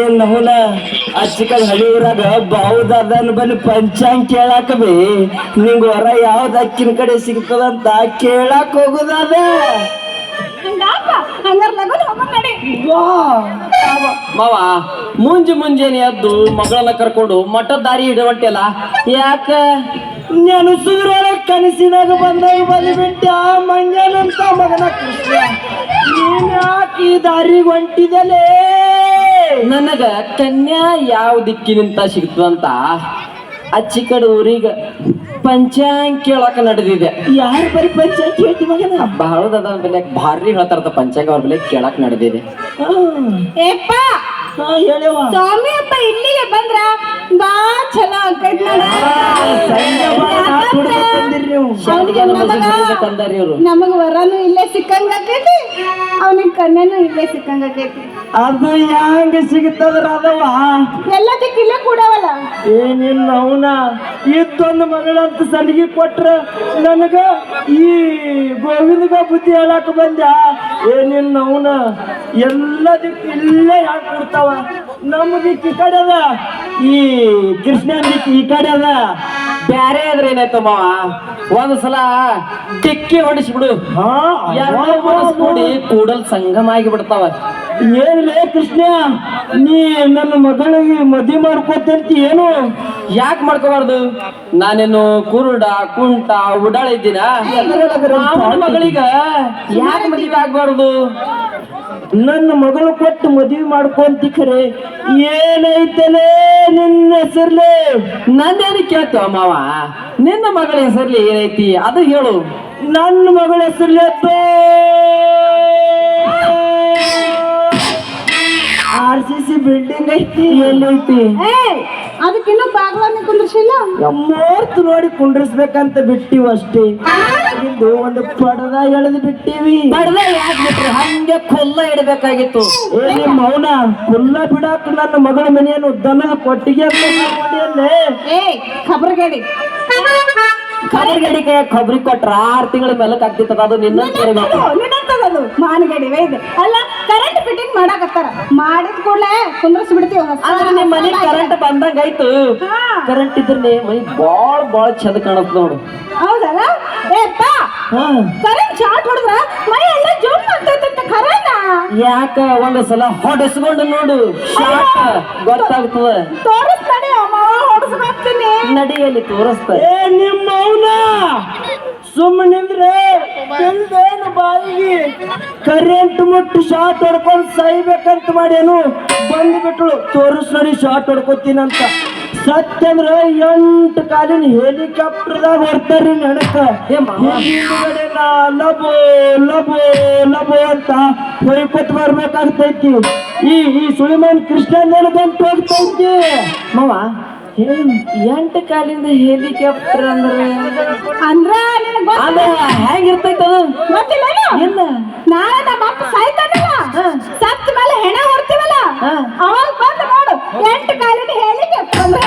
ಏನೇನ್ ಹುನ ಅಚ್ಚಿಕಲ್ ಹಳಿ ಊರಾಗ ಬಾವುದನ್ ಬಲ್ಲಿ ಪಂಚಾಂಗ್ ಕೇಳಾಕ ಬಿ ನಿಂಗ ಹೊರ ಯಾವ್ದ ಅಕ್ಕಿನ ಕಡೆ ಸಿಗ್ತದಂತ ಅಂತ ಕೇಳಾಕ ನಡಿ. ಮಾವ ಮುಂಜಿ ಮುಂಜಾನೆ ಎದ್ದು ಮಗಳನ್ನ ಕರ್ಕೊಂಡು ಮಠ ದಾರಿ ಹಿಡುವಂಟೆಲ್ಲ ಯಾಕ? ನೆನಸುದ್ರೊಳಗ ಕನಸಿನಾಗ ಬಂದಾಗ ಬಂದ್ಬಿಟ್ಟ ಮಂಜನಂತ ಮಗನ ಕೃಷ್ಣ. ನೀನ್ ಯಾಕೆ ಈ ದಾರಿಗೆ ಹೊಂಟಿದಲೇ? ನನಗ ಕನ್ಯಾ ಯಾವ ದಿಕ್ಕಿನಿಂದ ಸಿಗ್ತದಂತ ಅಚ್ಚಿ ಕಡೆ ಊರಿಗ ಪಂಚಾಂಗ್ ಕೇಳಕ ನಡೆದಿದೆ. ಯಾರು ಬರೀ ಪಂಚಾಂಗ್ ಕೇಳ್ತಿ ಮಗನ? ಬಹಳದ ಬೆಲೆ ಭಾರಿ ಹೇಳ್ತಾರದ ಪಂಚಾಂಗ ಅವ್ರ ಬೆಲೆ ಕೇಳಕ್ ನಡೆದಿದೆ. ಹೇಳ ಏಪ್ಪ ಸ್ವಾಮಿ ಅಪ್ಪ ಇಲ್ಲಿಗೆ ಬಂದ್ರ ಬಾ ಚಲೋ ನಮಗ ವರನು ಇಲ್ಲೇ ಸಿಕ್ಕಂಗ ಆಕೈತಿ. ಅವನಿಗೆ ಕನ್ಯನು ಇಲ್ಲೇ ಸಿಕ್ಕಂಗ ಆಕೈತಿ. ಅದು ಹೆಂಗ ಸಿಗ್ತದ್ರ ಅದವ ಎಲ್ಲದಕ್ಕೆ ಇಲ್ಲೇ ಕೂಡವಲ್ಲ. ಏನಿಲ್ಲ ಅವನ. ಇತ್ತೊಂದು ಮಗಳಂತ ಸಲಿಗೆ ಕೊಟ್ರ ನನಗ ಈ ಗೋವಿಂದಗ ಬುದ್ಧಿ ಹೇಳಕ್ ಬಂದ ಏನಿಲ್ಲ ಅವನ. ಎಲ್ಲದಕ್ಕೆ ಇಲ್ಲೇ ಯಾಕೆ ಕೊಡ್ತಾವ? ನಮ್ಮ ದಿಕ್ಕು ಈ ಕಡೆ ಅದ. ಈ ಕೃಷ್ಣ ದಿಕ್ಕು ಈ ಕಡೆ ಅದ. ಬ್ಯಾರೆ ಆದ್ರೆ ಏನಾಯ್ತು ಮಾವ? ಒಂದ್ ಸಲ ಟಿಕ್ಕಿ ಹೊಡಿಸ್ಬಿಡು. ಎರಡು ಕೂಡಿ ಕೂಡಲ್ ಸಂಗಮ ಆಗಿ ಬಿಡ್ತಾವ ಏನಿಲ್ಲ ಕೃಷ್ಣ? ನೀ ನನ್ನ ಮಗಳಿಗೆ ಮದುವೆ ಮಾಡ್ಕೋತಂತ ಏನು? ಯಾಕೆ ಮಾಡ್ಕೋಬಾರ್ದು? ನಾನೇನು ಕುರುಡ ಕುಂಟ ಉಡಾಳ ಇದ್ದೀನ ಮಗಳಿಗ ಯಾಕೆ ಮದುವೆ ಆಗ್ಬಾರ್ದು? ನನ್ನ ಮಗಳು ಕೊಟ್ಟು ಮದುವೆ ಮಾಡ್ಕೊಂತಿ ಖರೆ ಏನೈತಲೇ ನಿನ್ನ ಹೆಸರ್ಲೆ? ನನ್ನೇನು ಕೇಳ್ತೇವ ಮಾವ? ನಿನ್ನ ಮಗಳ ಹೆಸರ್ಲಿ ಏನೈತಿ ಅದು ಹೇಳು. ನನ್ನ ಮಗಳ ಹೆಸರ್ಲೆ ಆರ್ ಸಿ ಸಿ ಬಿಲ್ಡಿಂಗ್ ಐತಿ ಎಲ್ಲೈತಿ ಅದಕ್ಕಿನ್ನೂ ಬಾಗ್ಲನ್ನ ಕುಂದ್ರಿಸಿಲ್ಲ? ಮೂರ್ತ್ ನೋಡಿ ಕುಂಡ್ರಿಸ್ಬೇಕಂತ ಬಿಟ್ಟಿವ್ ಅಷ್ಟೇ. ಇದು ಒಂದು ಪಡದ ಎಳೆದು ಬಿಟ್ಟಿವಿ. ಬಡ್ದ ಯಾಕೆ ಬಿಟ್ರಿ ಹಂಗೆ ಕೊಲ್ಲ ಇಡಬೇಕಾಗಿತ್ತು. ಏ ನಿಮ್ಮ ಮೌನ ಕೊಲ್ಲ ಬಿಡಾಕ ನನ್ನ ಮಗಳ ಮನೆಯನ್ನು ದನ ಕೊಟ್ಟಿಗೆ ಏ ಖಬರ್ಗೇಡಿ. ಖಬರಿ ಕೈ ಖಬ್ರಿ ಕೊಟ್ರ ಆರ್ ತಿಂಗಳ ಮೇಲೆ ಆಗ್ತಿತ್ತದ ಅದು ನಿನ್ನ ಕೇಳ್ಬೇಕು ನಿನ್ನಂತದದು ಮಾನಗಡಿ ವೈದ್ ಅಲ್ಲ ಕರೆಂಟ್ ಫಿಟ್ಟಿಂಗ್ ಮಾಡಾಕತ್ತಾರ. ಮಾಡಿದ ಕೂಡಲೇ ಕುಂದ್ರಿಸಿ ಬಿಡ್ತೀವಿ ಆದ್ರೆ ನಿಮ್ ಮನೆ ಕರೆಂಟ್ ಬಂದಂಗ ಆಯ್ತು ಹಾ. ಕರೆಂಟ್ ಇದ್ರೆ ಮೈ ಬಾಳ್ ಬಾಳ್ ಚಂದ ಕಾಣತ್ ನೋಡು. ಹೌದಲ್ಲ? ಏಪ್ಪ ಹಾ. ಕರೆಂಟ್ ಶಾರ್ಟ್ ಹೊಡೆದ್ರ ಮೈ ಎಲ್ಲ ಜೋಮ್ ಅಂತ ಖರೇನಾ ಯಾಕ ಒಂದ್ ಸಲ ಹೊಡೆಸ್ಕೊಂಡು ನೋಡು. ಶಾಕ್ ಗೊತ್ತಾಗ್ತದ. ತೋರಿಸ್ತಾನೆ ಹೊಡ್ಸ್ಕೊತೀನಿ ನಡಿಯಲ್ಲಿ ತೋರಿಸ್ತಾರೆ ಏ ನಿಮ್ಮ ಮೌನ! ಸುಮ್ಮನಿಂದ್ರೆ ತಿಳ್ದೇನು ಬಾಯಿಗೆ ಕರೆಂಟ್ ಮುಟ್ಟು ಶಾಟ್ ಹೊಡ್ಕೊಂಡು ಸಾಯ್ಬೇಕಂತ ಮಾಡ್ಯಾನು. ಬಂದ್ಬಿಟ್ಳು ತೋರಿಸ್ ನೋಡಿ ಶಾಟ್ ಹೊಡ್ಕೊತೀನಂತ. ಸತ್ಯ ಅಂದ್ರ ಎಂಟು ಕಾಲಿನ ಹೆಲಿಕಾಪ್ಟರ್ದಾಗ ಹೊರ್ತಾರ್ರಿ ನೆನಕ. ಏ ಮಾವ. ಹಿಂದ್ಗಡೆ ನಾ ಲಬೋ ಲಬೋ ಲಬೋ ಅಂತ ಹೊಯ್ಕೊತ್ ಬರ್ಬೇಕಾಗ್ತೈತಿ. ಈ ಈ ಸುಳಿಮನ್ ಕೃಷ್ಣ ಬಂತು ಹೋಗ್ತೈತಿ ಮಾವ ಎಂಟು ಕಾಲಿಂದ ಹೆಲಿಕಾಪ್ಟರ್ ಅಂದ್ರೆ? ಅಂದ್ರ ಅದ ಹೆಂಗಿರ್ತೈತ ಇಲ್ಲ. ನಾಳೆ ನಮ್ಮ ಅಪ್ಪ ಸಾಯ್ತಾನಲ್ಲ. ಸತ್ತ ಮೇಲೆ ಹೆಣ ಹೊರ್ತೀವಲ್ಲ ಹಾ. ಅವಾಗ ಬಂದು ನೋಡು. ಎಂಟು ಕಾಲಿನ ಹೆಲಿಕಾಪ್ಟರ್ ಅಂದ್ರೆ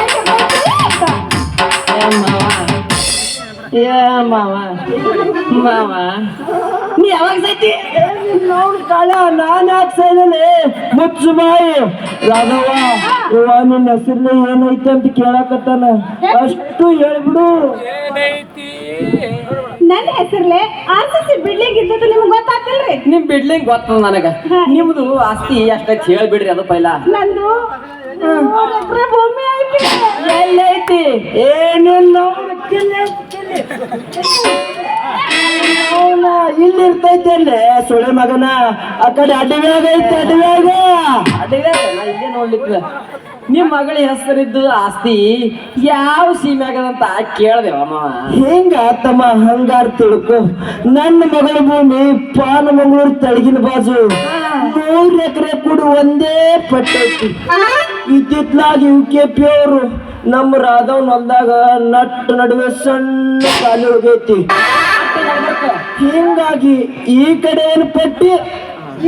ಏ ಮಾವ. ನೀ ಯಾವಾಗ ಸೈತಿ ನೋಡ್ ಕಾಲ ನಾನ್ ಯಾಕೆ ಸೈಲನೆ ಮುಚ್ಚು ಮಾಯಿ ರಾಘವ. ಇವ ನಿನ್ನ ಹೆಸರ್ಲಿ ಏನೈತಿ ಅಂತ ಕೇಳಕತ್ತಾನ ಅಷ್ಟು ಹೇಳ್ಬಿಡು ನನ್ನ ಹೆಸರ್ಲೆ ಆರ್ಸಿ ಬಿಡ್ಲಿಂಗ್ ಇದ್ದದ್ದು ನಿಮ್ಗೆ ಗೊತ್ತಾಗ್ತಿಲ್ರಿ ನಿಮ್ ಬಿಡ್ಲಿಂಗ್ ಗೊತ್ತದ ನನಗ ನಿಮ್ದು ಆಸ್ತಿ ಅಷ್ಟೈತಿ ಹೇಳ್ಬಿಡ್ರಿ ಅದು ಪೈಲ ನಂದು ಮೂರ್ ಎಕ್ರೆ ಭೂಮಿ ಐತಿ ಎಲ್ಲೈತಿ ಏನಿಲ್ಲ ಇಲ್ಲಿ ಇರ್ತೈತೆ ಅಂದ್ರೆ ಸುಳೆ ಮಗನ. ಆ ಕಡೆ ಅಡವ್ಯಾಗ ಐತೆ ಅಡವ್ಯಾಗ. ಅಡವ್ಯಾಗ ಇಲ್ಲೇ ನೋಡ್ಲಿಕ್ಕೆ. ನಿಮ್ ಮಗಳ ಹೆಸರಿದ್ದು ಆಸ್ತಿ ಯಾವ ಸೀಮ್ಯಾಗದಂತ ಕೇಳ್ದೇವ ಅಮ್ಮ. ಹೆಂಗ ತಮ್ಮ ಹಂಗಾರ್ ತಿಳ್ಕೊ. ನನ್ನ ಮಗಳ ಭೂಮಿ ಪಾನ ಮಂಗಳೂರು ತಳಗಿನ ಬಾಜು. ಮೂರ್ ಎಕರೆ ಕೂಡ ಒಂದೇ ಪಟ್ಟೈತಿ ಇದ್ದಿತ್ಲಾಗಿ ಯು ಕೆ ಪಿ ಅವರು. ನಮ್ಮ ರಾಧವ್ ಹೊಲ್ದಾಗ ನಟ್ ನಡುವೆ ಸಣ್ಣ ಕಾಲಿ ಹೋಗೈತಿ ಹಿಂಗಾಗಿ ಈ ಕಡೆ ಏನು ಪಟ್ಟಿ?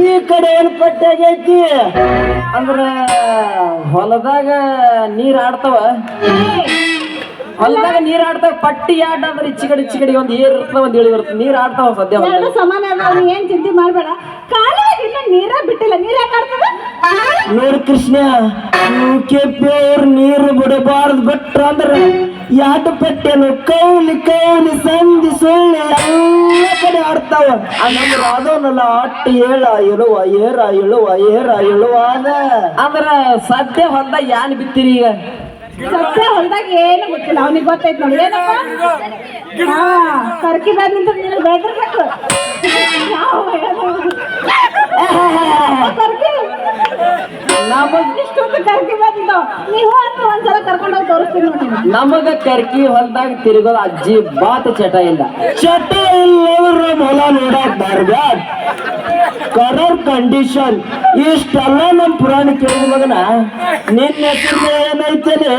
ಈ ಕಡೆ ಏನು ಪಟ್ಟಿ ಆಗೈತಿ? ಅಂದ್ರ ಹೊಲದಾಗ ನೀರ್ ಆಡ್ತಾವ? ಹೊಲದಾಗ ನೀರ್ ಆಡ್ತಾವ ಪಟ್ಟಿ ಆಟ ಅಂದ್ರೆ ಇಚ್ಚಿ ಕಡೆ ಇಚ್ಚಿ ಕಡೆ ಒಂದ್ ಏರ್ ಇರ್ತದ ಒಂದ್ ಇಳಿ ಇರ್ತದ. ನೀರ್ ಆಡ್ತಾವ ಸದ್ಯ ಎರಡು ಸಮಾನ ಅದಾವ ನೀ ಏನ್ ಚಿಂತೆ ಮಾಡಬೇಡ. ಕಾಲುವೆಗೆ ಇನ್ನ ನೀರ ಬಿಟ್ಟಿಲ್ಲ ನೀರ್ ಯಾಕೆ ಆಡ್ತದ? ನೋಡ್ ಕೃಷ್ಣ ಕೆ ಅವ್ರ ನೀರು ಬಿಡಬಾರ್ದು ಬಿಟ್ರ ಅಂದ್ರ ಯಾಟ ಪಟ್ಟೆನು ಕೌಲಿ ಕೌಲಿ ಸಂಧಿ ಸುಳ್ಳಿ ಎಲ್ಲ ಕಡೆ ಆಡ್ತಾವ. ನಮ್ಮ ರಾಧವನಲ್ಲ ಅಟ್ಟ ಏಳ ಇಳುವ ಏರ ಇಳುವ ಏರ ಇಳುವ ಅದ ಅಂದ್ರ ಸದ್ಯ ಹೊಲ್ದಾಗ ಯಾನ್ ಬಿತ್ತಿರಿ ಈಗ? ಸತ್ಯ ಹೊಲ್ದಾಗ ಏನು ಗೊತ್ತಿಲ್ಲ. ಅವನಿಗೆ ಗೊತ್ತೈತ್ ನೋಡಿ. ಏನಪ್ಪ? ಹಾ ಕರ್ಕಿ ನಿಂತ ನಿನಗೆ ಏನು? ಕರ್ಕಿ. ನಮಗ್ ಕರ್ಕಿ ಹೊಲ್ದಾಗ ತಿರುಗೋದು ಅಜ್ಜಿ ಬಾತ ಚಟ ಇಲ್ಲ. ಚಟ ಇಲ್ಲವ್ರ ಮೊಲ ನೋಡಕ್ ಬರ್ಬ್ಯಾಡ್ ಕಲರ್ ಕಂಡೀಷನ್ ಇಷ್ಟೆಲ್ಲ ನಮ್ ಪುರಾಣ ಕೇಳಿದ ಮಗನ. ನಿನ್ನ ಹೆಸರು ಏನೈತಲೇ?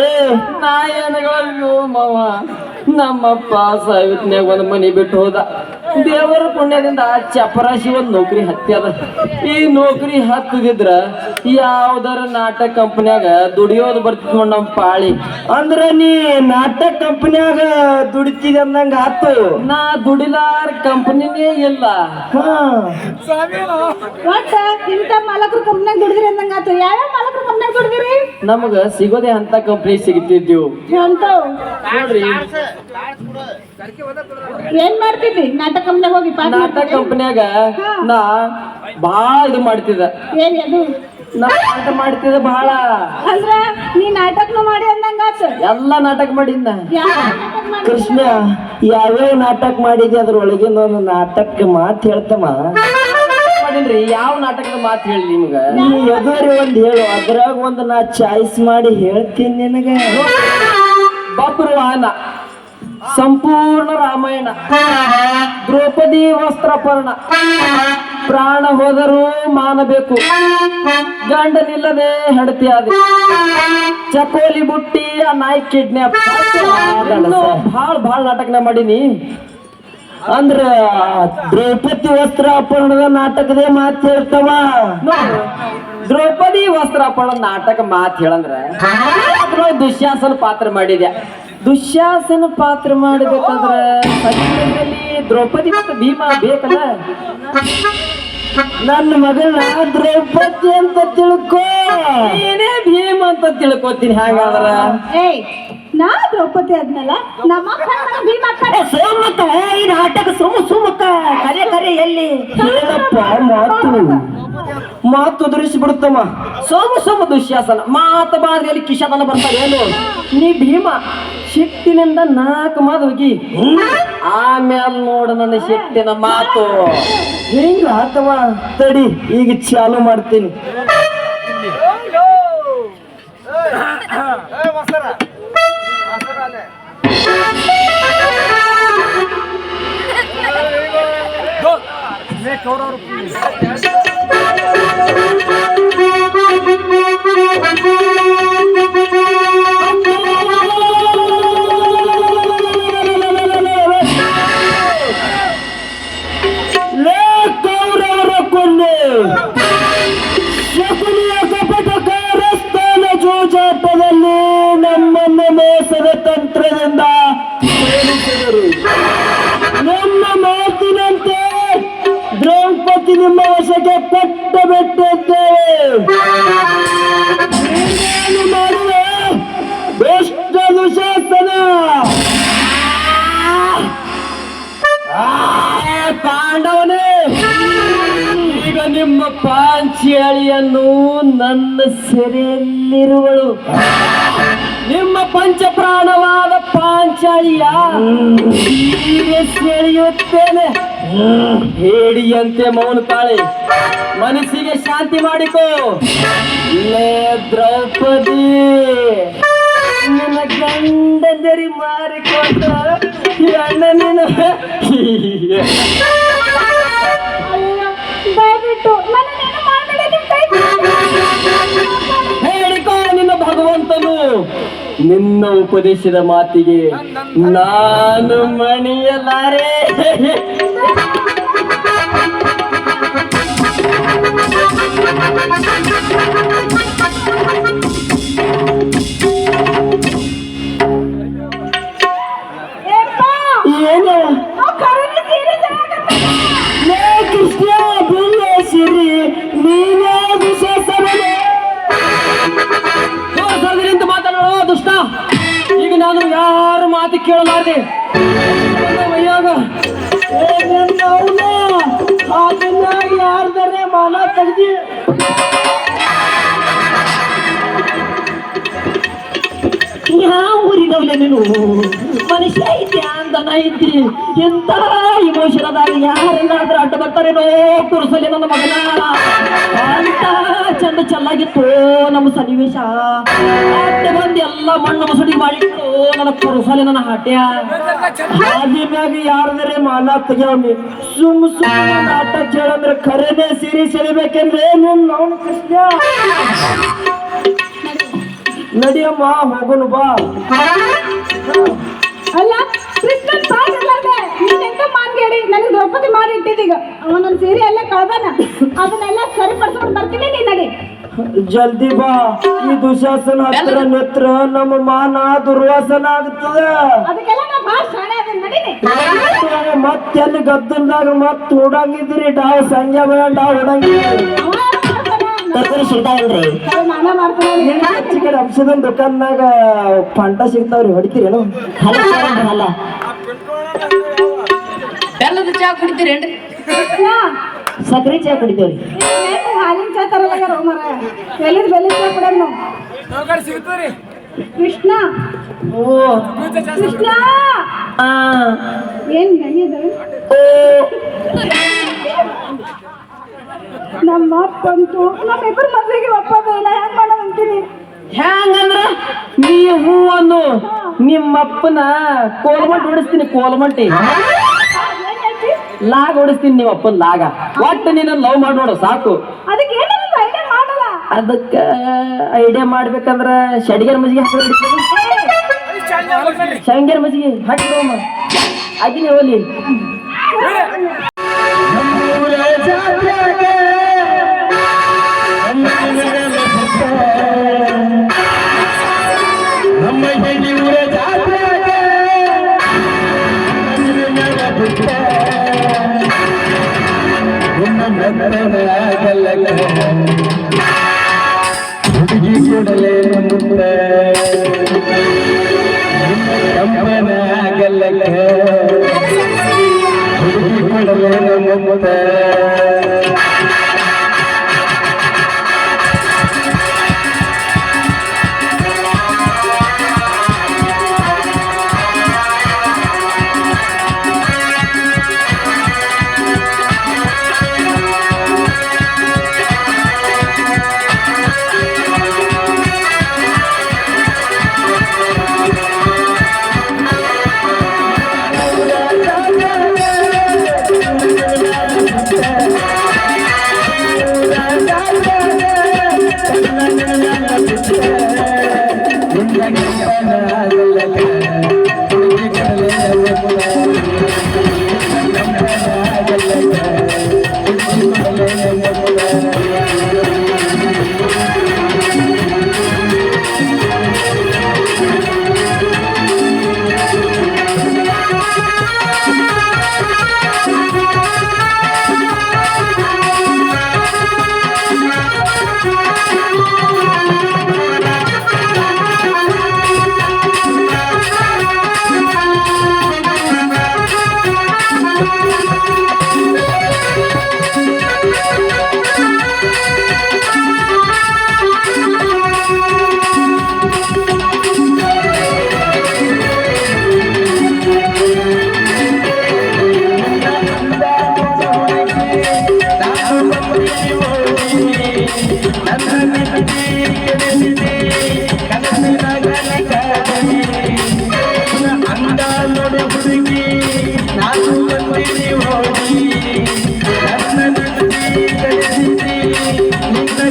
ನಾ ಏನಗಳು ಮಾವ. ನಮ್ಮಪ್ಪ ಸಾವಿತ್ನ್ಯಾಗ ಒಂದ್ ಮನಿ ಬಿಟ್ಟು ಹೋದ. ದೇವರ ಪುಣ್ಯದಿಂದ ಚಪರಾಶಿ ಒಂದು ನೌಕರಿ ಹತ್ಯದ ಈ ನೌಕರಿ ಹತ್ತದಿದ್ರ ಯಾವ್ದಾರ ನಾಟಕ ಕಂಪನ್ಯಾಗ ದುಡಿಯೋದು ಬರ್ತಿತ್ ನೋಡ್ ನಮ್ ಪಾಳಿ. ಅಂದ್ರ ನೀ ನಾಟಕ ಕಂಪನ್ಯಾಗ ದುಡಿತಿದ ಅಂದಂಗ ಆತು. ನಾ ದುಡಿಲಾರ ಕಂಪನಿನೇ ಇಲ್ಲ. ಒಟ್ಟ ಇಂಥ ಮಾಲಕರು ಕಂಪ್ನ್ಯಾಗ ದುಡಿದ್ರಿ ಅಂದಂಗ ಆತು. ಯಾವ್ಯಾವ ಮಾಲಕರು ಕಂಪ್ನ್ಯಾಗ ದುಡಿದಿರಿ? ನಮಗ ಸಿಗೋದೆ ಅಂತ ಕಂಪ್ನಿ ಸಿಗ್ತಿದ್ದೀವಿ ನೋಡ್ರಿ ಏನ್ ಮಾಡ್ತಿದ್ದಿ? ನಾಟಕ ಕಂಪ್ನ್ಯಾಗ ಹೋಗಿ ನಾಟಕ ಮಾಡ್ತಿದ್ದಿ? ಕಂಪನ್ಯಾಗ ನಾ ಬಾಳ ಇದು ಮಾಡ್ತಿದ್ದ. ಏನ್ ಅದು? ನಾ ನಾಟಕ ಮಾಡ್ತಿದ್ದ ಬಹಳ ಅಂದ್ರ ನೀ ನಾಟಕನು ಮಾಡಿ ಅಂದಂಗ ಎಲ್ಲ ನಾಟಕ ಮಾಡಿದ್ನ. ನಾಟಕ ಮಾಡಿ ಕೃಷ್ಣ ಯಾವ್ಯಾವ ನಾಟಕ ಮಾಡಿದ್ಯ ಅದ್ರೊಳಗಿನ ಒಂದು ನಾಟಕ ಮಾತು ಹೇಳ್ತಮ್ಮ ಮಾಡಿನ್ರಿ ಯಾವ ನಾಟಕದ ಮಾತು ಹೇಳಿ ನಿಮ್ಗ? ನೀ ಎದುರಿ ಒಂದ್ ಹೇಳು ಅದ್ರಾಗ ಒಂದು ನಾ ಚಾಯ್ಸ್ ಮಾಡಿ ಹೇಳ್ತೀನಿ ನಿನಗೆ. ಬಬ್ರು ವಾಹನ ಸಂಪೂರ್ಣ ರಾಮಾಯಣ. ದ್ರೌಪದಿ ವಸ್ತ್ರಪರ್ಣ ಪ್ರಾಣ. ಹೋದರೂ ಮಾನಬೇಕು. ಗಂಡನಿಲ್ಲದೆ ಹೆಂಡತಿ ಆದ. ಚಕೋಲಿ ಬುಟ್ಟಿ ಆ ನಾಯಿ ಕಿಡ್ನಾಪ್ ಭಾಳ ಭಾಳ ನಾಟಕನ ಮಾಡೀನಿ. ಅಂದ್ರ ದ್ರೌಪದಿ ವಸ್ತ್ರ ಅಪಹರಣದ ನಾಟಕದ ಮಾತು ಹೇಳ್ತವ. ದ್ರೌಪದಿ ವಸ್ತ್ರಾಪರಣ ನಾಟಕ ಮಾತು ಹೇಳಂದ್ರ ದುಶ್ಯಾಸನ ಪಾತ್ರ ಮಾಡಿದ್ಯಾ. ದುಶ್ಯಾಸನ ಪಾತ್ರ ಮಾಡಬೇಕಾದ್ರೆ ಸತ್ಯದಲ್ಲಿ ದ್ರೌಪದಿ ಮತ್ತು ಭೀಮ ಬೇಕಲ್ಲ? ನನ್ನ ಮಗಳ ದ್ರೌಪದಿ ಅಂತ ತಿಳ್ಕೋ. ನೀನೇ ಭೀಮ ಅಂತ ತಿಳ್ಕೊತೀನಿ ಹಾಗಾದ್ರ. ಏಯ್ ನಾ ದ್ರೌಪದಿ ಆದ್ಮೇಲ ನಮ್ಮ ಸೋಮಕ್ಕ ಈ ನಾಟಕ ಸುಮ್ಮ ಸುಮ್ಮಕ್ಕ ಕರೆ ಕರೆ ಎಲ್ಲಿ? ಮಾತು? ಮಾತು ಉದುರಿಸಿ ಬಿಡುತ್ತಮ್ಮ ಸೋಮ ಸೋಮ ದುಶ್ಯಾಸನ ಮಾತ ಬಾರಿಯಲ್ಲಿ ಕಿಶಾದನ ಬರ್ತಾರೆ ಏನು ನೀ ಭೀಮ ಶಕ್ತಿನಿಂದ ನಾಲ್ಕು ಮಾತು ಹೋಗಿ ಆಮೇಲೆ ನೋಡು ನನ್ನ ಶಕ್ತಿನ ಮಾತು ಹಿಂಗ ಅಥವಾ ತಡಿ ಈಗ ಚಾಲು ಮಾಡ್ತೀನಿ ಲೇ Thank you. ಪಟ್ಟ ಕೊಟ್ಟು ಬಿಟ್ಟಿದ್ದೇವೆ ಮಾಡುವೆ? ದುಷ್ಟ ದುಶಾಸನ ಪಾಂಡವನೇ, ಈಗ ನಿಮ್ಮ ಪಾಂಚಾಳಿಯನ್ನು ನನ್ನ ಸೆರೆಯಲ್ಲಿರುವಳು. ನಿಮ್ಮ ಪಂಚಪ್ರಾಣವಾದ ಪಾಂಚಾಳಿಯ ಸೆಳೆಯುತ್ತೇನೆ. ಹೇಡಿಯಂತೆ ಮೌನ ತಾಳೆ. ಮನಸ್ಸಿಗೆ ಶಾಂತಿ ಮಾಡಿಕೋ. ಲೇ ದ್ರೌಪದಿ. ನಿನ್ನ ಗಂಡಂದರಿ ಮಾರಿಕೊಂಡ ಅಣ್ಣ ಭಗವಂತನು ನಿನ್ನ ಉಪದೇಶದ ಮಾತಿಗೆ ನಾನು ಮಣಿಯಲಾರೆ. ಮಾತು ಕೇಳಲಾರ್ದೆ? ಮೈಯಾಗ ಅದನ್ನ ಯಾರ್ದಾರೆ ಮಾನ ತೆಗ್ದಿ? ಯಾವ ಊರಿನವ್ಲೆ ನೀನು. ಮನುಷ್ಯ ಐತಿ ಅಂತ ಐತಿ. ಎಂತ ಇಮೋಷನ್ ಅದಾಗ ಯಾರನ್ನಾದ್ರೂ ಅಡ್ಡ ಬರ್ತಾರೇನೋ ಕುರುಸಲಿ ನನ್ನ ಮಗನ. ಅಂತ ಚಂದ ಚೆನ್ನಾಗಿತ್ತು ನಮ್ಮ ಸನ್ನಿವೇಶ. ಅಡ್ಡ ಬಂದು ಎಲ್ಲ ಮಣ್ಣು ಮುಸುಡಿ ಮಾಡಿಟ್ಟು ನನ್ನ ಕುರುಸಲಿ ನನ್ನ ಹಾಟ್ಯ. ಹಾದಿ ಮ್ಯಾಗ ಯಾರ್ದಾರೆ ಮಾನ ತೆಗ್ಯಾವನಿ. ಸುಮ್ ಸುಮ್ಮನೆ ಆಟ ಕೇಳಂದ್ರೆ ಖರೇನೆ ಸಿರಿ ಸೆಳಿಬೇಕೆಂದ್ರೆ ಅವನ ಕೃಷ್ಣ. ನಡಿಯಮ್ಮ ಹೋಗುನು ಬಾ. ಅಲ್ಲ ಕೃಷ್ಣನ್ ಸಾಗಿರ್ಲಾರ್ದೆ ನೀನ್ ಎಂತ ಮಾನ್ಗೇಡಿ ನನಗೆ ದ್ರೌಪದಿ ಮಾಡಿ ಇಟ್ಟಿದ್ದೀಗ. ಅವನ ಸೀರೆ ಎಲ್ಲ ಕಳ್ದಾನ. ಅದನ್ನೆಲ್ಲ ಸರಿಪಡಿಸ್ಕೊಂಡು ಬರ್ತೀನಿ ನೀನ್ ನಡಿ. ಜಲ್ದಿ ಬಾ. ಈ ದುಶಾಸನ ಹತ್ರ ನೆತ್ರ ನಮ್ಮ ಮಾನ ದುರ್ವಾಸನ ಆಗ್ತದ ಮತ್ತೆ ನಾ ಭಾಳ ಶಾಣೆ ಅದನ್ನ ನಡೀನಿ ಮತ್ತೆಲ್ಲಿ ಗದ್ದಲ್ದಾಗ ಮತ್ತೆ ಓಡಂಗಿದ್ರಿ ಡಾ ಸಂಜೆ ಬೇಡ ಡಾವ್ ಓಡಂಗಿದ್ರಿ ತರಕಾರಿ ಸಿಗ್ತಾ ಇಲ್ರಿ ಅದು ನಾನೇ ಮಾಡ್ತೀನಿ ಈ ಕಡೆ ಅಂಶದನ್ ದುಕಾನ್ನಾಗ ಪಂಟ ಸಿಗ್ತಾವ್ರಿ ಹೊಡಿತೀರೇನು ಹಲ ತಗೊಂಡ್ರಿ, ಹಲ ಬೆಲ್ಲದ ಚಾ ಕುಡಿತೀರೇನ್ರಿ ಕೃಷ್ಣ ಸಕ್ರೆ ಚಾ ಕುಡಿತೇವ್ರಿ. ಹಾಲಿನ ಚಾ ತರಲಾಗ್ಯಾರ ಮರ ಎಲ್ಲಿದ್ ಬೆಲ್ಲಿ ಚಾ ಕುಡಿಯೋದು ನಾವು ಕೃಷ್ಣ. ಓ. ಕೃಷ್ಣ. ಆ. ಏನ್ ನಡೆಯದು ಓ. ನಮ್ಮ ಅಪ್ಪಂತೂ ನಮ್ಮಿಬ್ಬರು ಮದ್ವೆಗೆ ಒಪ್ಪೋದು ಇಲ್ಲ. ಹೆಂಗ್ ಮಾಡೋದು ಅಂತೀನಿ? ಹ್ಯಾಂಗಂದ್ರ? ನೀ ಹೂವನ್ನು ನಿಮ್ಮಪ್ಪನ ಕೋಲ್ಮಂಟ್ ಹೊಡಿಸ್ತೀನಿ ಕೋಲ್ಮಂಟಿ. ಏನ್ ಹೇಳ್ತಿ ಲಾಗ ಹೊಡಿಸ್ತೀನಿ ನಿಮ್ಮ ಅಪ್ಪನ ಲಾಗ. ಒಟ್ಟು ನೀನು ಲವ್ ಮಾಡಿ ನೋಡು ಸಾಕು. ಅದಕ್ಕೆ ಅದಕ್ಕೆ ಐಡಿಯಾ ಮಾಡಲ್ಲ? ಅದಕ್ಕ ಐಡಿಯಾ ಮಾಡ್ಬೇಕಂದ್ರ ಶಡಿಗೆರ ಮಜ್ಜಿಗೆ ಹಾಕಿ ಶಂಗೇರ್ ಮಜ್ಜಿಗೆ ಹಾಕಿ ಆಗಿನ ಹೋಲಿ ಹುಡುಗಿ ಕೊಡಲೇ ಮುಂದೆ. ಕಂಪನ ಆಗಲ್ಲಕ್ಕೆ ಹುಡುಗಿ ಕೊಡಲೇ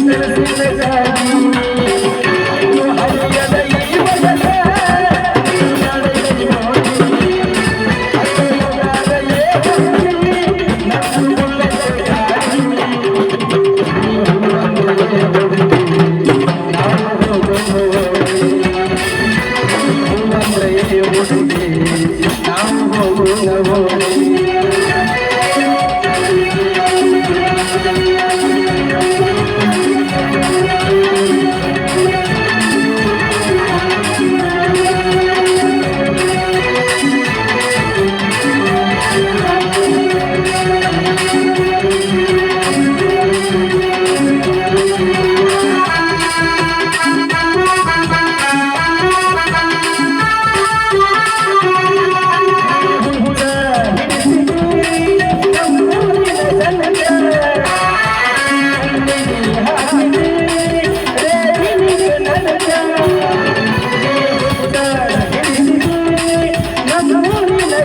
Thank you.